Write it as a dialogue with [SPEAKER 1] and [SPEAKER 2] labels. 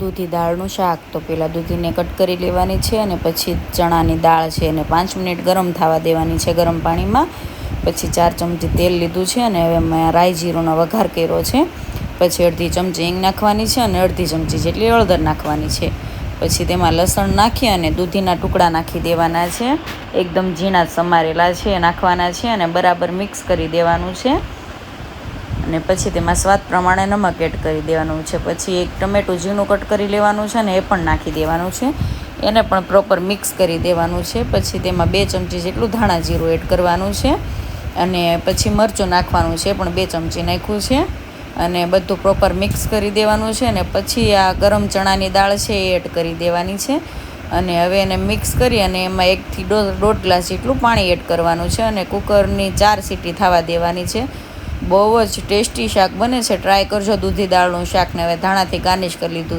[SPEAKER 1] દૂધી દાળનું શાક. તો પહેલાં દૂધીને કટ કરી લેવાની છે અને પછી ચણાની દાળ છે એને પાંચ મિનિટ ગરમ થવા દેવાની છે ગરમ પાણીમાં. પછી ચાર ચમચી તેલ લીધું છે અને હવે મેં રાઈ જીરુંનો વઘાર કર્યો છે. પછી અડધી ચમચી હિંગ નાખવાની છે અને અડધી ચમચી જેટલી હળદર નાખવાની છે. પછી તેમાં લસણ નાખી અને દૂધીના ટુકડા નાખી દેવાના છે. એકદમ ઝીણા સમારેલા છે નાખવાના છે અને બરાબર મિક્સ કરી દેવાનું છે. અને પછી તેમાં સ્વાદ પ્રમાણે નમક એડ કરી દેવાનું છે. પછી એક ટમેટું ઝીણું કટ કરી લેવાનું છે અને એ પણ નાખી દેવાનું છે. એને પણ પ્રોપર મિક્સ કરી દેવાનું છે. પછી તેમાં બે ચમચી જેટલું ધાણા જીરું એડ કરવાનું છે. અને પછી મરચું નાખવાનું છે પણ બે ચમચી નાખ્યું છે. અને બધું પ્રોપર મિક્સ કરી દેવાનું છે અને પછી આ ગરમ ચણાની દાળ છે એ એડ કરી દેવાની છે. અને હવે એને મિક્સ કરી અને એમાં એકથી દોઢ ગ્લાસ જેટલું પાણી એડ કરવાનું છે અને કુકરની ચાર સીટી થવા દેવાની છે. બહુ જ ટેસ્ટી શાક બને છે. ટ્રાય કરજો દૂધી દાળનું શાકને હવે ધાણાથી ગાર્નિશ કરી લીધું